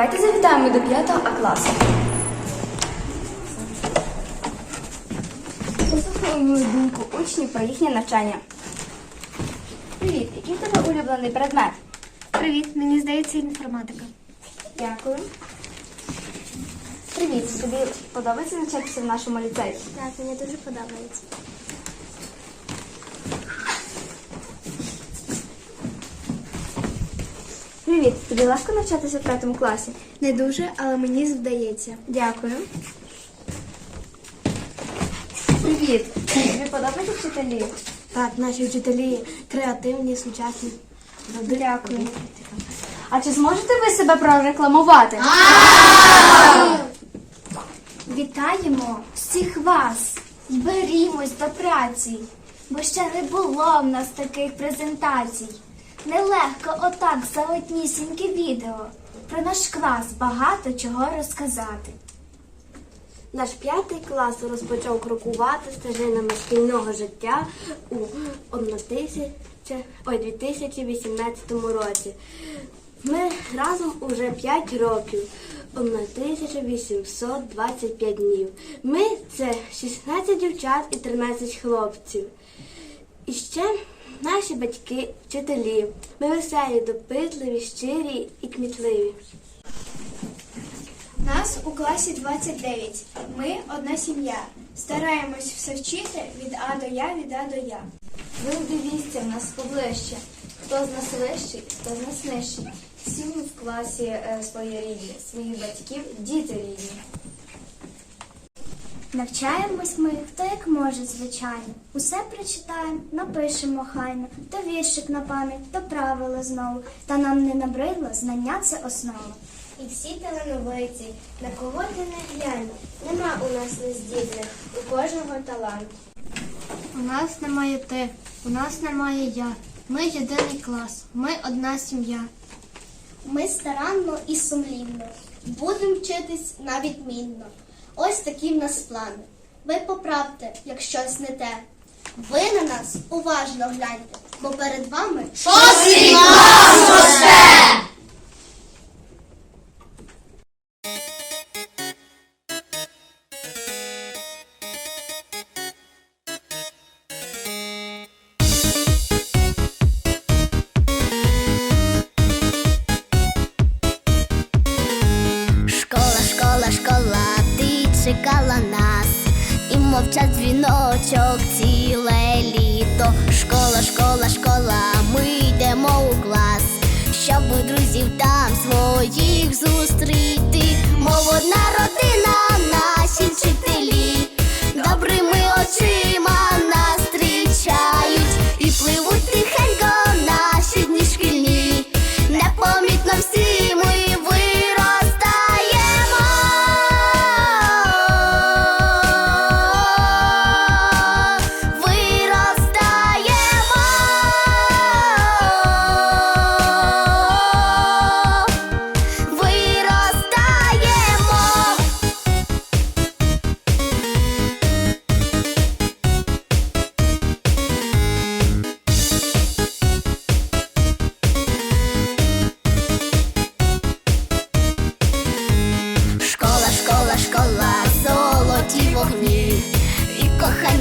Давайте завітаємо до 5 А класу. Послухаємо мою думку учнів про їхнє навчання. Привіт, який в тебе улюблений предмет? Привіт, мені здається інформатика. Дякую. Привіт, тобі подобається навчатися в нашому ліцеї? Так, мені дуже подобається. Привіт, тобі легко навчатися в п'ятому класі? Не дуже, але мені здається. Дякую. Привіт, тобі подобаються вчителі? Так, наші вчителі креативні, сучасні. Дякую. А чи зможете ви себе прорекламувати? Вітаємо всіх вас берімось до праці, бо ще не було в нас таких презентацій. Нелегко отак за однісіньке відео. Про наш клас багато чого розказати. Наш п'ятий клас розпочав крокувати стежинами шкільного життя у 1000, ой, 2018 році. Ми разом уже 5 років, 1825 днів. Ми це 16 дівчат і 13 хлопців. І ще наші батьки, вчителі. Ми веселі, допитливі, щирі і кмітливі. Нас у класі 29. Ми одна сім'я. Стараємось все вчити від А до Я, від А до Я. Ви дивіться в нас поближче. Хто з нас вищий, хто з нас нижчий. Всі ми в класі е, свої рідні, своїх батьків, діти рідні. Навчаємось ми, хто як може, звичайно. Усе прочитаємо, напишемо хайно, то віршик на пам'ять, то правила знову. Та нам не набридло, знання це основа. І всі талановиті, на кого ти не глянь, нема у нас нездібних, у кожного талант. У нас немає ти, у нас немає я. Ми єдиний клас, ми одна сім'я. Ми старанно і сумлінно будемо вчитись на відмінно. Ось такі в нас плани. Ви поправте, як щось не те. Ви на нас уважно гляньте, бо перед вами Школа, ти чекала нас, і мовчать дзвіночок ціле літо. Школа, школа, школа, ми йдемо у клас, щоб у друзів там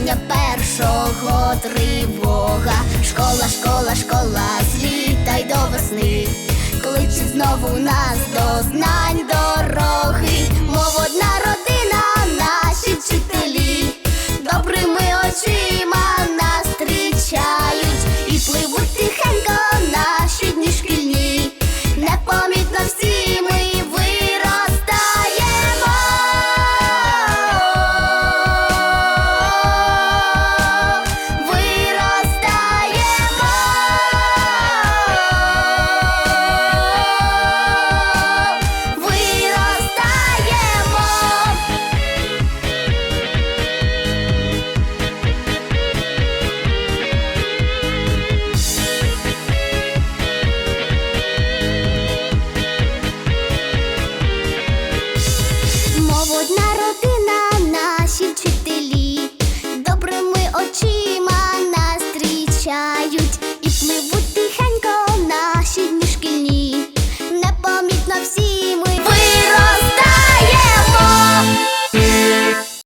кохання першого тривога. Школа, школа, школа, злітай до весни, кличе знову нас до знань Одна родина, наші вчителі, добрими очима нас зустрічають і пливуть.